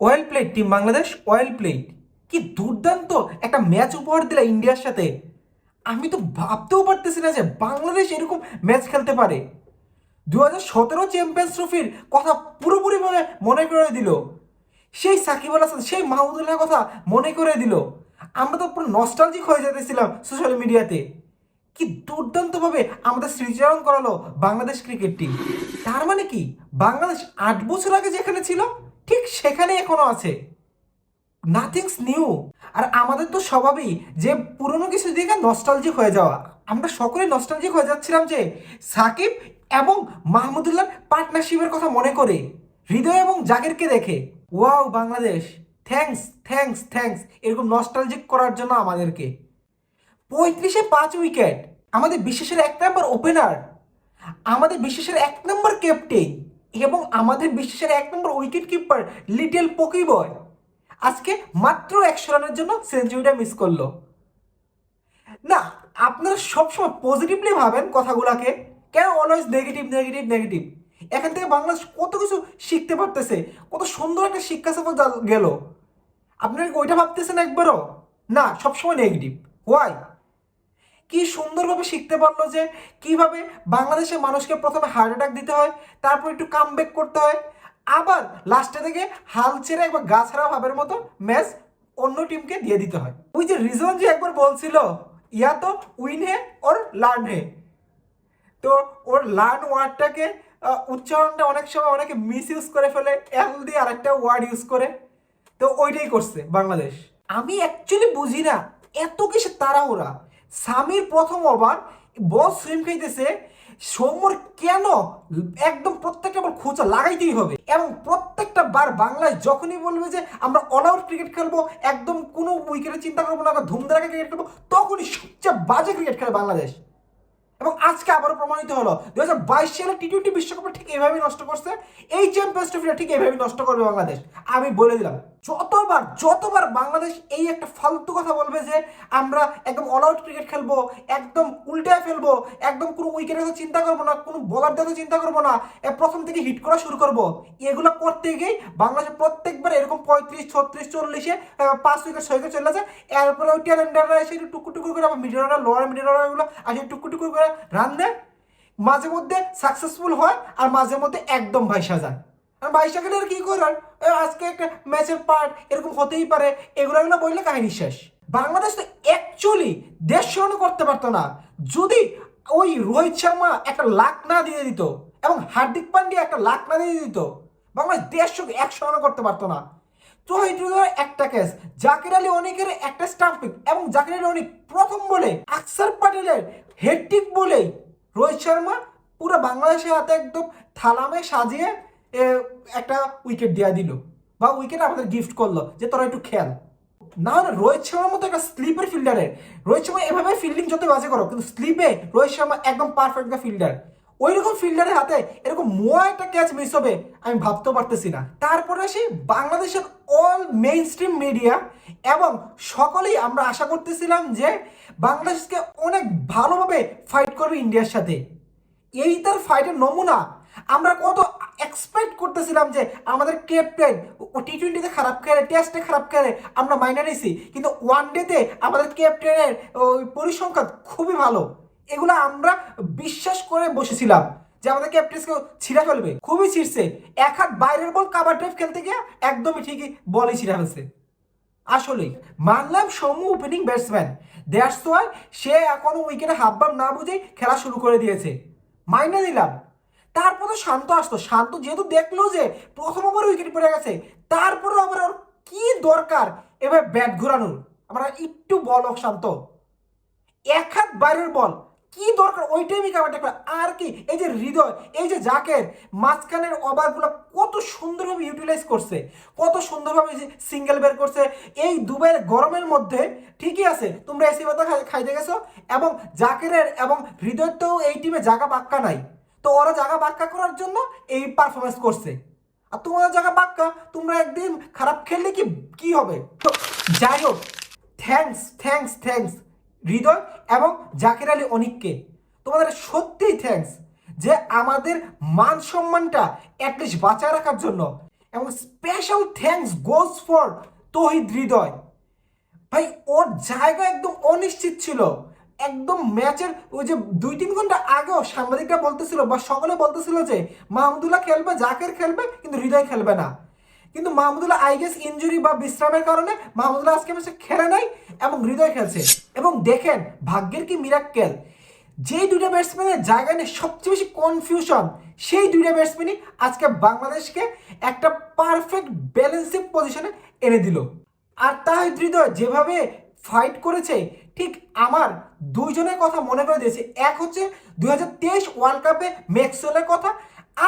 Well played team Bangladesh well played কি দুর্দান্ত একটা ম্যাচ উপহার দিলা ইন্ডিয়ার সাথে। আমি তো ভাবতেও পারতেছি না যে বাংলাদেশ এরকম ম্যাচ খেলতে পারে। দু হাজার সতেরো চ্যাম্পিয়ন্স ট্রফির কথা পুরোপুরিভাবে মনে করে দিল। সেই সাকিব আল হাসান, সেই মাহমুদুল্লাহ কথা মনে করে দিল। আমরা তো পুরো নস্টালজিক হয়ে যেতেছিলাম সোশ্যাল মিডিয়াতে কি দুর্দান্তভাবে আমাদের স্মৃতিচারণ করালো বাংলাদেশ ক্রিকেট টিম তার মানে কি? বাংলাদেশ আট বছর আগে যেখানে ছিল ঠিক সেখানে এখনও আছে। নাথিংস নিউ আর আমাদের তো স্বভাবই যে পুরনো কিছু দিকে নস্টালজিক হয়ে যাওয়া। আমরা সকলেই নস্টালজিক হয়ে যাচ্ছিলাম যে সাকিব এবং মাহমুদুল্লাহ পার্টনারশিপের কথা মনে করে, হৃদয় এবং জাকিরকে দেখে। Wow Bangladesh. Thanks thanks thanks এরকম নস্টালজিক করার জন্য আমাদেরকে। পঁয়ত্রিশে পাঁচ উইকেট। আমাদের বিশেষের এক নম্বর ওপেনার আমাদের বিশেষের এক নম্বর ক্যাপ্টেন এবং আমাদের বিশ্বের এক নম্বর উইকেট কিপার লিটল পকি বয় আজকে মাত্র একশো রানের জন্য সেঞ্চুরিটা মিস করল। না, আপনারা সবসময় পজিটিভলি ভাবেন কথাগুলাকে, কেন অলওয়েজ নেগেটিভ নেগেটিভ নেগেটিভ এখান থেকে বাংলাদেশ কত কিছু শিখতে পারতেছে, কত সুন্দর একটা শিক্ষা সফর গেল। আপনারা ওইটা ভাবতেছেন একবারও? না, সবসময় নেগেটিভ ওয়াই কি সুন্দরভাবে শিখতে পারল যে কীভাবে বাংলাদেশের মানুষকে প্রথমে হার্ট অ্যাটাক দিতে হয়, তারপর একটু কাম করতে হয়, আবার লাস্টে থেকে হাল ছেড়ে একবার গা ছাড়া ভাবের মতো ম্যাচ অন্য টিমকে দিয়ে দিতে হয়। ওই যে রিজন যে একবার বলছিল, ইয়া তো উইন হে ওর লার্ন হে? তো ওর লার্ন ওয়ার্ডটাকে উচ্চারণটা অনেক সময় অনেকে মিস ইউজ করে ফেলে এল দিয়ে আরেকটা ওয়ার্ড ইউজ করে। তো ওইটাই করছে বাংলাদেশ। আমি অ্যাকচুয়ালি বুঝি না এত কিসে তাড়াহুড়া। সামির প্রথম ওভার বল সুইম খাইতেছে, সৌম্যর কেন একদম প্রত্যেকটা বল খোঁচা লাগাইতেই হবে? এবং প্রত্যেকটা বার বাংলায় যখনই বলবে যে, আমরা অল আউট ক্রিকেট খেলব, একদম কোনো উইকেটে চিন্তা করব না আমরা ধুমধারাকে ক্রিকেট খেলব, তখনই সবচেয়ে বাজে ক্রিকেট খেলে বাংলাদেশ। এবং আজকে আবারও প্রমাণিত হলো দু হাজার বাইশ সালে টি টোয়েন্টি বিশ্বকাপে ঠিক এইভাবেই নষ্ট করছে, এই চ্যাম্পিয়ন্স ট্রফিটা ঠিক এইভাবেই নষ্ট করবে বাংলাদেশ। আমি বলে দিলাম যতবার যতবার বাংলাদেশ এই একটা ফালতু কথা বলবে যে আমরা একদম অল আউট ক্রিকেট খেলব, একদম উল্টায় ফেলব, একদম কোনো উইকেটের কথা চিন্তা করব না, কোনো বলার কথা চিন্তা করব না প্রথম থেকে হিট করা শুরু করব। এগুলো করতে গিয়েই বাংলাদেশ প্রত্যেকবার এরকম পঁয়ত্রিশ, ছত্রিশ, চল্লিশে পাঁচ উইকেট ছয় উইকেট চলে আসে। এরপরে ওই ট্যালেন্ডাররা এসে একটু টুকু টুকু করে আবার মিডিয়াররা লোয়ার মিডিয়ারগুলো আসে টুকু টুকু করে রান দেয়। মাঝে মধ্যে সাকসেসফুল হয় আর মাঝে মধ্যে একদম ভাইসা যায়। গেলে আর কি করার? আজকে একটা ম্যাচের পার্ট এরকম হতেই পারে। এগুলো এগুলো বললে কাহিনী শেষ। বাংলাদেশ তো অ্যাকচুয়ালি দেশ স্মরণ করতে পারতো না। যদি ওই রোহিত শর্মা একটা লাখ না দিয়ে দিত এবং হার্দিক পান্ডিয়া একটা লাখ না দিয়ে দিত, বাংলাদেশ দেশ একশো রানও করতে পারতো না। চৌহিদুলের একটা ক্যাচ জাকির আলী অনেকের একটা স্টাম্পিং এবং জাকির আলী অনেক প্রথম বলে, আকসার পাটেলের হেডটিক বলেই রোহিত শর্মা পুরো বাংলাদেশের হাতে একদম থালামে সাজিয়ে একটা উইকেট দেওয়া দিল বা উইকেট আমাদের গিফট করল যে তোরা একটু খেয়াল। না না রোহিত শর্মার মতো একটা স্লিপের ফিল্ডারের রোহিত শর্মা এভাবে ফিল্ডিং যত বাজে করো কিন্তু স্লিপে রোহিত শর্মা একদম পারফেক্ট একটা ফিল্ডার ওই রকম ফিল্ডারের হাতে এরকম মোয়া একটা ক্যাচ মিস হবে, আমি ভাবতেও পারতেছি না। তারপরে আসি বাংলাদেশের অল মেইন স্ট্রিম মিডিয়া এবং সকলেই আমরা আশা করতেছিলাম যে বাংলাদেশকে অনেক ভালোভাবে ফাইট করবে ইন্ডিয়ার সাথে। এই তার ফাইটের নমুনা আমরা কত এক্সপেক্ট করতেছিলাম যে আমাদের ক্যাপ্টেন ও টি টোয়েন্টিতে খারাপ খেলে টেস্টে খারাপ খেলে আমরা মাইনে নিছি কিন্তু ওয়ান ডেতে আমাদের ক্যাপ্টেনের ওই পরিসংখ্যান খুবই ভালো। এগুলো আমরা বিশ্বাস করে বসেছিলাম যে আমাদের ক্যাপ্টেন্সকে ছিঁড়া ফেলবে। খুবই ছিঁড়ছে। এক হাত বাইরের বল কাবার ড্রাইভ খেলতে গিয়ে একদমই ঠিকই বলই ছিঁড়া ফেলছে। আসলেই, মানলাম Soumya opening batsman that's why সে এখনও উইকেটে হাবভাব না বুঝেই খেলা শুরু করে দিয়েছে। মাইনে দিলাম তারপরে শান্ত আসতো শান্ত যেহেতু দেখল যে প্রথম ওভার উইকেট পড়ে গেছে তারপরে আবার ওর কি দরকার? এবার ব্যাট ঘোরানোর। আমরা একটু বল হোক, শান্ত। এক হাত বাইরের বল, কি দরকার? ওই টাইমই কাবারটা করা। আর কি, এই যে হৃদয়, এই যে জাকের, মাঝখানের ওভারগুলো কত সুন্দরভাবে ইউটিলাইজ করছে। কত সুন্দরভাবে যে সিঙ্গেল বের করছে। এই দুবাইয়ের গরমের মধ্যে ঠিকই আছে, তোমরা এসি খাই- খাইতে গেছো। এবং জাকেরের এবং হৃদয়ের তো এই টিমে জায়গা পাক্কা নাই। তো ওরা জায়গা বাক্কা করার জন্য এই পারফরমেন্স করছে। আর তোমাদের জায়গা বাক্কা তোমরা একদিন খারাপ খেললে কি কি হবে? তো যাই হোক থ্যাঙ্কস থ্যাঙ্কস থ্যাঙ্কস হৃদয় এবং জাকির আলী অনিককে। তোমাদের সত্যিই থ্যাঙ্কস যে আমাদের মান সম্মানটা অ্যাটলিস্ট বাঁচায় রাখার জন্য। এবং special thanks goes for Towhid Hridoy. ভাই, ওর জায়গা একদম অনিশ্চিত ছিল। একদম ম্যাচের ওই যে দুই তিন ঘণ্টা আগেও সাংবাদিকরা বলতেছিল বা সকলে বলতেছিল যে মাহমুদুল্লাহ খেলবে, জাকের খেলবে, কিন্তু হৃদয় খেলবে না। কিন্তু মাহমুদুল্লাহ আই গেস ইঞ্জুরি বা বিশ্রামের কারণে মাহমুদুল্লাহ আজকে ম্যাচে খেলে নাই এবং হৃদয় খেলছে। এবং দেখেন, ভাগ্যের কি মিরাক্কেল যেই দুইটা ব্যাটসম্যানের জায়গা নিয়ে সবচেয়ে বেশি কনফিউশন সেই দুইটা ব্যাটসম্যানই আজকে বাংলাদেশকে একটা পারফেক্ট ব্যালেন্সিং পজিশনে এনে দিল। আর তাই হৃদয় যেভাবে ফাইট করেছে ঠিক আমার দুইজনের কথা মনে করে দিয়েছে। এক হচ্ছে দুই হাজার তেইশ ওয়ার্ল্ড কাপে ম্যাক্সওয়েলের কথা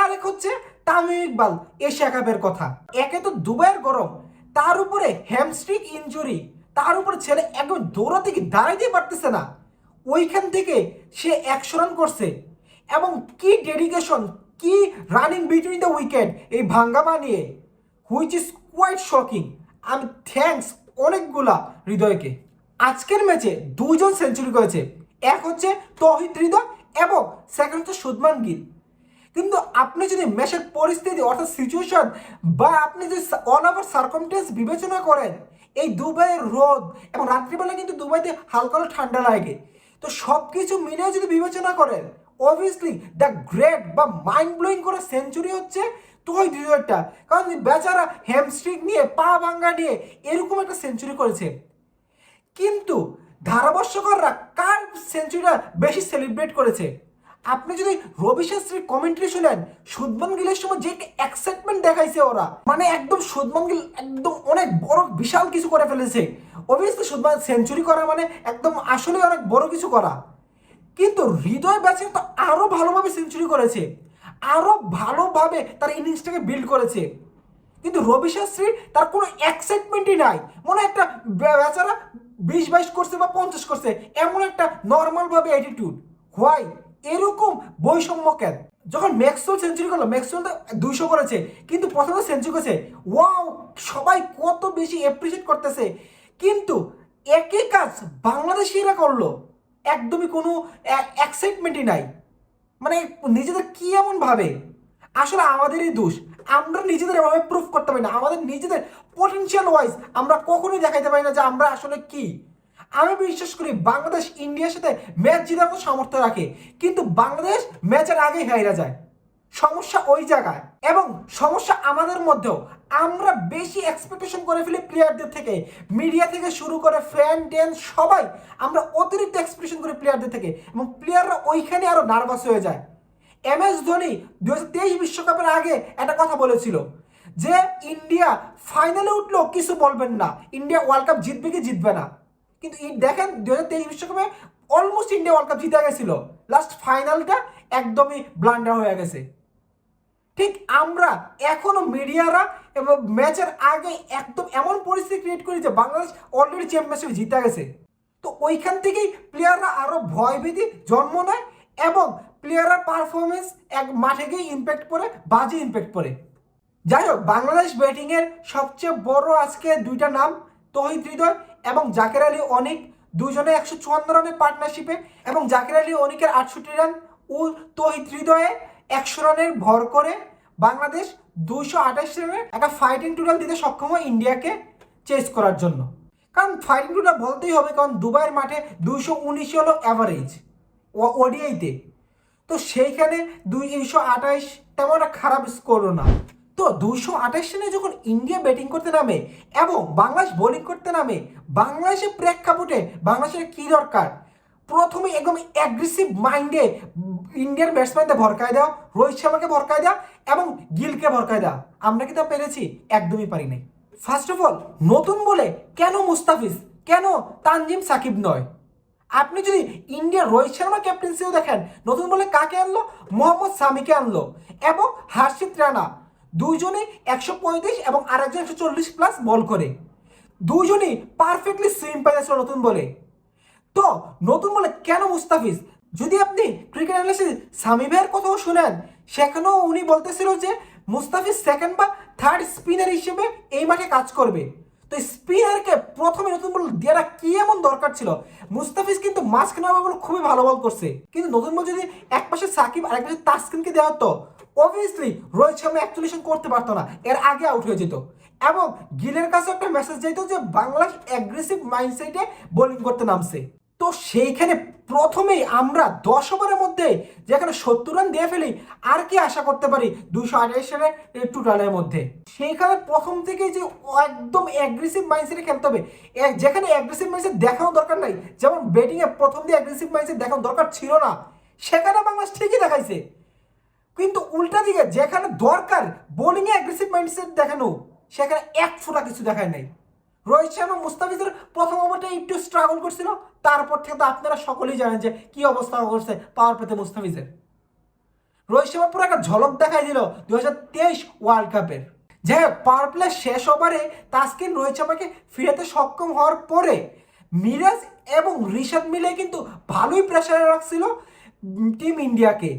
আর এক হচ্ছে তামিম ইকবাল এশিয়া কাপের কথা। একে তো দুবাইয়ের গরম, তার উপরে হ্যামস্ট্রিক ইনজুরি তার উপরে ছেলে একদম দৌড়াতে কি দাঁড়াইতে পারতেছে না। ওইখান থেকে সে একশো রান করছে এবং কি ডেডিকেশন কি রানিং বিটুইন দ্য উইকেট এই ভাঙ্গা বানিয়ে হুইচ ইজ কোয়াইট শকিং আমি থ্যাঙ্কস অনেকগুলা হৃদয়কে। আজকের ম্যাচে দুজন সেঞ্চুরি করেছে। এক হচ্ছে তহিদ হৃদয় এবং সেকেন্ড হচ্ছে সুদমান গিল। কিন্তু আপনি যদি ম্যাচের পরিস্থিতি অর্থাৎ সিচুয়েশন বা আপনি যদি অল ওভার সার্কমটেন্স বিবেচনা করেন, এই দুবাইয়ের রোদ এবং রাত্রিবেলা কিন্তু দুবাইতে হালকা ঠান্ডা লাগে। তো সব কিছু মিলে যদি বিবেচনা করেন অবভিয়াসলি দ্য গ্রেট বা মাইন্ড ব্লোয়িং করে সেঞ্চুরি হচ্ছে তো ওই দুজনটা কারণ বেচারা হ্যামস্ট্রিক নিয়ে, পা ভাঙ্গা নিয়ে এরকম একটা সেঞ্চুরি করেছে। কিন্তু ধারাভাষ্যকররা কার সেঞ্চুরিটা বেশি সেলিব্রেট করেছে? আপনি যদি রবি শাস্ত্রীর কমেন্ট্রি শুনেন শুভমান গিলের সময় যে এক্সাইটমেন্ট দেখাইছে ওরা মানে একদম শুভমান গিল একদম অনেক বড় বিশাল কিছু করে ফেলেছে। অবভিয়াসলি শুভমান সেঞ্চুরি করা মানে একদম আসলে অনেক বড় কিছু করা। কিন্তু হৃদয় ব্যাচিং তো আরও ভালোভাবে সেঞ্চুরি করেছে। আরও ভালোভাবে তার ইনিংসটাকে বিল্ড করেছে। কিন্তু রবি শাস্ত্রী তার কোনো এক্সাইটমেন্টই নাই। মনে একটা বেচারা বিশ বাইশ করছে বা পঞ্চাশ করছে, এমন একটা নর্মালভাবে অ্যাটিটিউড হোয়াই এরকম বৈষম্য কেন? যখন ম্যাক্সওয়েল সেঞ্চুরি করল, ম্যাক্সওয়েল তো দুইশো করেছে, কিন্তু প্রথমে সেঞ্চুরি করেছে। ওয়াও সবাই কত বেশি অ্যাপ্রিসিয়েট করতেছে। কিন্তু একই কাজ বাংলাদেশিরা করল। একদমই কোনো এক্সাইটমেন্টই নাই। মানে নিজেদের কি এমন ভাবে? আসলে আমাদেরই দোষ। আমরা নিজেদের এভাবে প্রুফ করতে পারি না। আমাদের নিজেদের পটেনশিয়াল ওয়াইজ আমরা কখনোই দেখাইতে পারি না যে আমরা আসলে কি। আমি বিশ্বাস করি বাংলাদেশ ইন্ডিয়ার সাথে ম্যাচ জেতার মতো সামর্থ্য রাখে, কিন্তু বাংলাদেশ ম্যাচের আগেই হাইরা যায়। সমস্যা ওই জায়গায়। এবং সমস্যা আমাদের মধ্যেও। আমরা বেশি এক্সপেকটেশন করে ফেলি প্লেয়ারদের থেকে। মিডিয়া থেকে শুরু করে ফ্যান ট্যান সবাই আমরা অতিরিক্ত এক্সপেকটেশন করি প্লেয়ারদের থেকে। এবং প্লেয়াররা ওইখানে আরও নার্ভাস হয়ে যায়। এম এস ধোনি দু তেইশ বিশ্বকাপের আগে একটা কথা বলেছিল যে ইন্ডিয়া ফাইনালে উঠল কিছু বলবেন না। ইন্ডিয়া ওয়ার্ল্ড কাপ জিতবে কি জিতবে না। কিন্তু দেখেন দু তেইশ বিশ্বকাপে অলমোস্ট ইন্ডিয়া ওয়ার্ল্ড কাপ জিতে গেছিল। লাস্ট ফাইনালটা একদমই ব্লান্ডার হয়ে গেছে। ঠিক আমরা, এখনও মিডিয়ারা এবং ম্যাচের আগে একদম এমন পরিস্থিতি ক্রিয়েট করি যে বাংলাদেশ অলরেডি চ্যাম্পিয়নশিপ জিতে গেছে। তো ওইখান থেকেই প্লেয়াররা আরও ভয়ভীতি জন্ম নেয় এবং প্লেয়াররা পারফরমেন্স এক মাঠে গিয়ে ইম্প্যাক্ট পড়ে, বাজে ইম্প্যাক্ট পড়ে। যাই হোক বাংলাদেশ ব্যাটিংয়ের সবচেয়ে বড় আজকে দুইটা নাম, তহিদ হৃদয় এবং জাকের আলী অনিক। দুজনে একশো চুয়ান্ন রানের পার্টনারশিপে এবং জাকের আলী অনিকের আটষট্টি রান ও তহিদ হৃদয়ে একশো রানের ভর করে বাংলাদেশ দুইশো আঠাশ রানের একটা ফাইটিং টোটাল দিতে সক্ষম হয় ইন্ডিয়াকে চেস করার জন্য। কারণ ফাইটিং টোটাল বলতেই হবে, কারণ দুবাইয়ের মাঠে দুইশো উনিশ হলো অ্যাভারেজ ও ওডিআইতে তো সেইখানে দুইশো আঠাইশ তেমন একটা খারাপ স্কোরও না। তো দুইশো আঠাশ রানে যখন ইন্ডিয়া ব্যাটিং করতে নামে এবং বাংলাদেশ বোলিং করতে নামে, বাংলাদেশের প্রেক্ষাপটে বাংলাদেশের কি দরকার? প্রথমে একদম অ্যাগ্রেসিভ মাইন্ডে ইন্ডিয়ান ব্যাটসম্যানদের ভরকায় দেওয়া, রোহিত শর্মাকে ভরকায় দেওয়া এবং গিলকে ভরকায় দেওয়া। আমরা কি তা পেরেছি? একদমই পারি নাই। ফার্স্ট অফ অল নতুন বলে কেন মুস্তাফিজ? কেন তানজিম সাকিব নয়? আপনি যদি ইন্ডিয়ার রোহিত শর্মা ক্যাপ্টেন্সিও দেখেন, নতুন বলে কাকে আনলো? মোহাম্মদ সামিকে আনলো এবং হার্ষিত রানা। দুইজনেই একশো পঁয়ত্রিশ এবং আরেকজন একশো চল্লিশ প্লাস বল করে। দুইজনই পারফেক্টলি সুইম পাইছিল নতুন বলে। তো নতুন বলে কেন মুস্তাফিজ? যদি আপনি ক্রিকেট অ্যানালিস্ট সামি ভাইয়ের কথাও শুনেন, সেখানেও উনি বলতেছিল যে, মুস্তাফিজ সেকেন্ড বা থার্ড স্পিনার হিসেবে এই মাঠে কাজ করবে। তো স্পিনারকে প্রথমে নতুন বল দেওয়াটা কি এমন দরকার ছিল? মুস্তাফিজ কিন্তু মাস্ক মাঝখানে বল খুবই ভালো বল করছে। কিন্তু নতুন বল যদি এক পাশে সাকিব আর এক পাশে তাসকিনকে দেওয়া হতো অবভিয়াসলি রোহিত শর্মা অ্যাকচুয়ালি করতে পারতো না। এর আগে আউট হয়ে যেত। এবং গিলের কাছে একটা মেসেজ যেত যে বাংলাদেশ অ্যাগ্রেসিভ মাইন্ডসেটে বোলিং করতে নামছে। তো সেইখানে প্রথমেই আমরা দশ ওভারের মধ্যে যেখানে সত্তর রান দিয়ে ফেলি, আর কি আশা করতে পারি দুশো আঠাশ রানের টোটালের মধ্যে? সেইখানে প্রথম থেকে যে একদম অ্যাগ্রেসিভ মাইন্ডসেটে খেলতে হবে। যেখানে অ্যাগ্রেসিভ মাইন্ডসেট দেখানো দরকার নাই, যেমন ব্যাটিংয়ে প্রথম দিয়ে অ্যাগ্রেসিভ মাইন্ডসেট দেখানো দরকার ছিল না, সেখানে বাংলাদেশ ঠিকই দেখাইছে। কিন্তু উল্টা দিকে যেখানে দরকার বোলিংয়ে অ্যাগ্রেসিভ মাইন্ডসেট দেখানো, সেখানে এক ফোঁটা কিছু দেখায় নাই। রোহিত শর্মা মুস্তাফিজের প্রথম ওভারটা একটু স্ট্রাগল করছিল। তারপর থেকে তো আপনারা সকলেই জানেন যে কি অবস্থা করছে পাওয়ার পেতে মুস্তাফিজের। রোহিত শর্মা পুরো একটা ঝলক দেখাই দিল দু হাজার তেইশ ওয়ার্ল্ড কাপের যাই হোক পাওয়ার প্লে শেষ ওভারে তাস্কিন রোহিত শর্মাকে ফিরাতে সক্ষম হওয়ার পরে মিরাজ এবং ঋষাদ মিলে কিন্তু ভালোই প্রেশারে রাখছিল টিম ইন্ডিয়াকে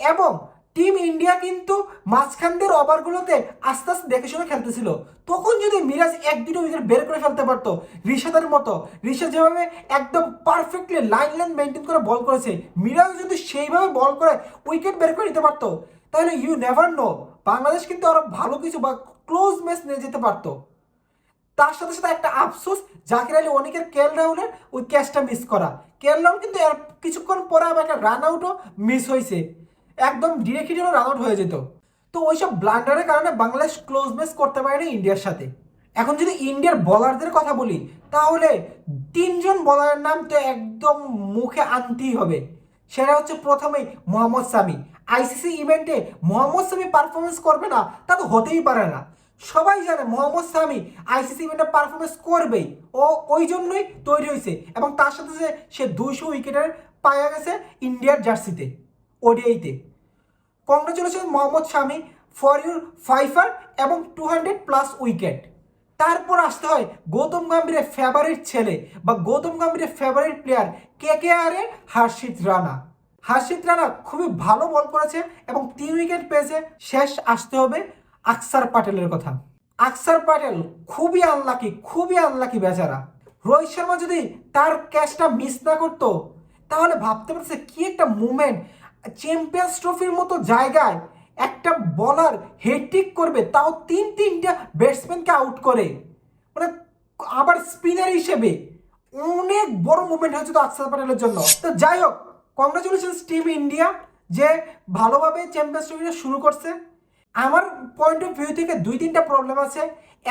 এবং টিম ইন্ডিয়া কিন্তু মাঝখানদের ওভারগুলোতে আস্তে আস্তে দেখে শুনে খেলতেছিল। তখন যদি মিরাজ এক দুটো উইকেট বের করে ফেলতে পারতো ঋষাদের মতো ঋষাদ যেভাবে একদম পারফেক্টলি লাইন লাইন মেনটেন করে বল করেছে, মিরাজ যদি সেইভাবে বল করে উইকেট বের করে নিতে পারতো, তাহলে ইউ নেভার নো বাংলাদেশ কিন্তু আরও ভালো কিছু বা ক্লোজ ম্যাচ নিয়ে যেতে পারতো। তার সাথে সাথে একটা আফসোস, জাকির আলী অনেকের কেল রাহুলের ওই ক্যাচটা মিস করা। কেল রাহুল কিন্তু কিছুক্ষণ পরে আবার একটা রান আউটও মিস হয়েছে। একদম ডিরেক্টলি যেন রান আউট হয়ে যেত। তো ওইসব ব্লান্ডারের কারণে বাংলাদেশ ক্লোজ ম্যাচ করতে পারেনি ইন্ডিয়ার সাথে। এখন যদি ইন্ডিয়ার বলারদের কথা বলি, তাহলে তিনজন বলারের নাম তো একদম মুখে আনতেই হবে। সেটা হচ্ছে প্রথমেই মোহাম্মদ সামি। আইসিসি ইভেন্টে মোহাম্মদ সামি পারফরমেন্স করবে না, তা তো হতেই পারে না। সবাই জানে মোহাম্মদ সামি আইসিসি ইভেন্টে পারফরমেন্স করবেই। ও ওই জন্যই তৈরি হয়েছে এবং তার সাথে সে দুইশো উইকেটের পাওয়া গেছে ইন্ডিয়ার জার্সিতে ওডিআইতে। Congratulation Mohammad Shami, for your fifer এবং টু হান্ড্রেড প্লাস উইকেট। তারপর আসতে হয় গৌতম গম্ভীরের ফেভারিট ছেলে বা গৌতম গম্ভীরের ফেভারিট প্লেয়ার কে কে আর হার্ষিত রানা। হার্ষিত রানা খুবই ভালো বল করেছে এবং তিন উইকেট পেয়েছে। শেষ আসতে হবে আকসার পাটেলের কথা। আকসার প্যাটেল খুবই আনলাকি খুবই আনলাকি বেচারা। রোহিত শর্মা যদি তার ক্যাচটা মিস না করতো, তাহলে ভাবতে পারছে কি একটা মুভমেন্ট চ্যাম্পিয়ন্স ট্রফির মতো জায়গায় একটা বলার হেডটিক করবে, তাও তিন তিনটা ব্যাটসম্যানকে আউট করে। মানে আবার স্পিনার হিসেবে অনেক বড় মুভমেন্ট হয়েছে তো আকসার প্যাটেলের জন্য। তো যাই হোক কংগ্রাচুলেশন টিম ইন্ডিয়া যে ভালোভাবে চ্যাম্পিয়ন্স ট্রফিটা শুরু করছে। আমার পয়েন্ট অফ ভিউ থেকে দুই তিনটা প্রবলেম আছে।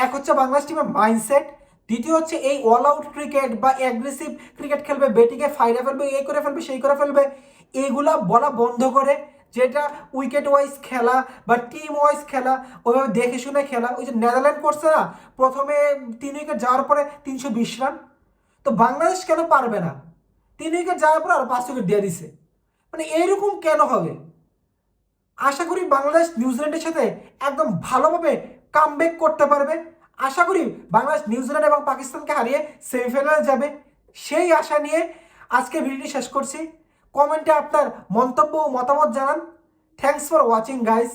এক হচ্ছে বাংলাদেশ টিমের মাইন্ডসেট দ্বিতীয় হচ্ছে এই অল আউট ক্রিকেট বা অ্যাগ্রেসিভ ক্রিকেট খেলবে ব্যাটিংয়ে ফাইডে ফেলবে এই করে ফেলবে, সেই করে ফেলবে। এইগুলা বলা বন্ধ করে, যেটা উইকেট ওয়াইজ খেলা বা টিম ওয়াইজ খেলা, ওইভাবে দেখে শুনে খেলা। ওই যে নেদারল্যান্ড করছে না, প্রথমে তিন উইকেট যাওয়ার পরে তিনশো বিশ রান তো বাংলাদেশ কেন পারবে না? তিন উইকেট যাওয়ার পরে আর পাঁচ উইকেট দিয়ে দিছে। মানে এইরকম কেন হবে? আশা করি বাংলাদেশ নিউজিল্যান্ডের সাথে একদম ভালোভাবে কাম করতে পারবে। আশা করি বাংলাদেশ নিউজিল্যান্ড এবং পাকিস্তানকে হারিয়ে সেমিফাইনালে যাবে। সেই আশা নিয়ে আজকে ভিডিওটি শেষ করছি। কমেন্টে আপনার মন্তব্য ও মতামত জানান। Thanks for watching guys